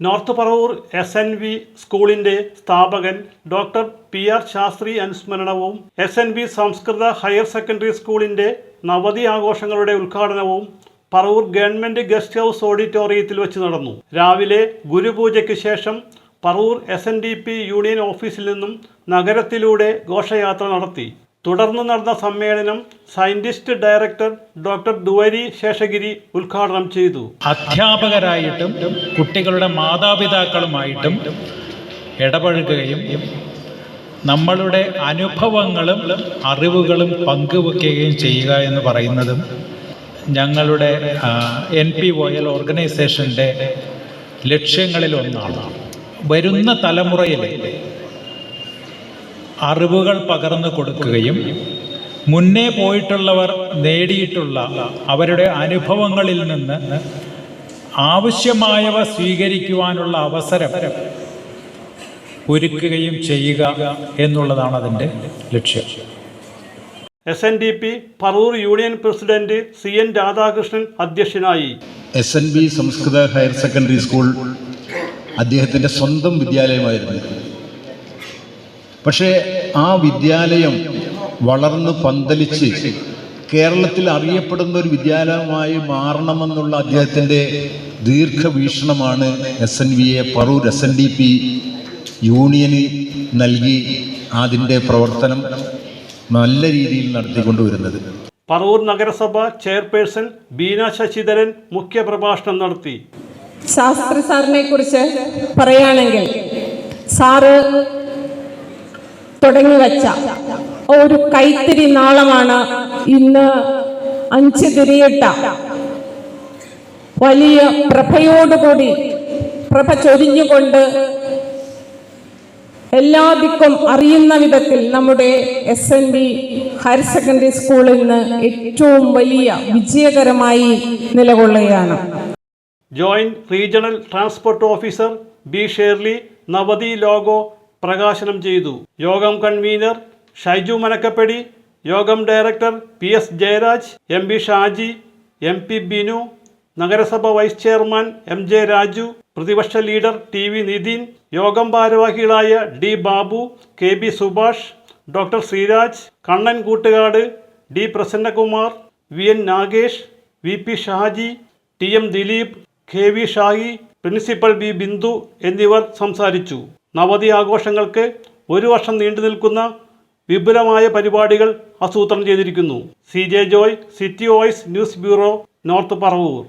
North Paravur S N V സ്കൂളിന്റെ സ്ഥാപകൻ doctor P R Shastri അനുസ്മരണവും എസ് എൻ വി സംസ്കൃത ഹയർ സെക്കൻഡറി സ്കൂളിന്റെ നവതി ആഘോഷങ്ങളുടെ ഉദ്ഘാടനവും പറവൂർ ഗവൺമെന്റ് ഗസ്റ്റ് ഹൗസ് ഓഡിറ്റോറിയത്തിൽ വെച്ച് നടന്നു. രാവിലെ ഗുരുപൂജയ്ക്ക് ശേഷം Paravur S N D P union ഓഫീസിൽ നിന്നും നഗരത്തിലൂടെ ഘോഷയാത്ര നടത്തി. തുടർന്ന് നടന്ന സമ്മേളനം scientist director doctor Duvvuri Seshagiri ഉദ്ഘാടനം ചെയ്തു. അധ്യാപകരായിട്ടും കുട്ടികളുടെ മാതാപിതാക്കളുമായിട്ടും ഇടപഴകുകയും നമ്മളുടെ അനുഭവങ്ങളും അറിവുകളും പങ്കുവെക്കുകയും ചെയ്യുക എന്ന് പറയുന്നതും ഞങ്ങളുടെ എൻ പി ഒ ഓർഗനൈസേഷന്റെ ലക്ഷ്യങ്ങളിലൊന്നാണ്. വരുന്ന തലമുറയിൽ അറിവുകൾ പകർന്നു കൊടുക്കുകയും മുന്നേ പോയിട്ടുള്ളവർ നേടിയിട്ടുള്ള അവരുടെ അനുഭവങ്ങളിൽ നിന്ന് ആവശ്യമായവ സ്വീകരിക്കുവാനുള്ള അവസരം ഒരുക്കുകയും ചെയ്യുക എന്നുള്ളതാണ് അതിന്റെ ലക്ഷ്യം. S N D P Paravur union president C N Radhakrishnan അധ്യക്ഷനായി. എസ് എൻ ബി സംസ്കൃത ഹയർ സെക്കൻഡറി സ്കൂൾ അദ്ദേഹത്തിന്റെ സ്വന്തം വിദ്യാലയമായിരുന്നു. പക്ഷേ ആ വിദ്യാലയം വളർന്ന് പന്തലിച്ച് കേരളത്തിൽ അറിയപ്പെടുന്ന ഒരു വിദ്യാലയമായി മാറണമെന്നുള്ള അദ്ദേഹത്തിന്റെ ദീർഘവീക്ഷണമാണ് S N V A Paravur S N D P യൂണിയന് നൽകി അതിന്റെ പ്രവർത്തനം നല്ല രീതിയിൽ നടത്തിക്കൊണ്ടുവരുന്നത്. പറവൂർ നഗരസഭ ചെയർപേഴ്സൺ ബീന ശശിധരൻ മുഖ്യപ്രഭാഷണം നടത്തി. ശാസ്ത്രി സാറിനെ കുറിച്ച് പറയുകയാണെങ്കിൽ സാറ് തുടങ്ങി വച്ച ഒരു കൈത്തിരി നാളമാണ് ഇന്ന് അഞ്ച് തിരിയിട്ട. വലിയ പ്രഭയോടുകൂടി പ്രഭ ചൊരിഞ്ഞുകൊണ്ട് എല്ലാ ദിക്കും അറിയുന്ന വിധത്തിൽ നമ്മുടെ S N B higher secondary സ്കൂളിൽ നിന്ന് ഏറ്റവും വലിയ വിജയകരമായി നിലകൊള്ളുകയാണ്. Joint regional transport officer B Shirley നവതി ലോഗോ പ്രകാശനം ചെയ്തു. യോഗം കൺവീനർ ഷൈജു മനക്കപ്പടി യോഗം director P S Jayaraj M B Shaji M P Binu നഗരസഭ vice chairman M J Raju പ്രതിപക്ഷ ലീഡർ ടി വി നിതിൻ യോഗം ഭാരവാഹികളായ D Babu K B Subhash doctor Sreeraj Kannan Koottukad D Prasannakumar V N Nagesh V P Shaji T M Dileep K V Shahi principal B Bindu എന്നിവർ സംസാരിച്ചു. നവതി ആഘോഷങ്ങൾക്ക് ഒരു വർഷം നീണ്ടു നിൽക്കുന്ന വിപുലമായ പരിപാടികൾ ആസൂത്രണം ചെയ്തിരിക്കുന്നു. C J Joy city voice news bureau north Paravur.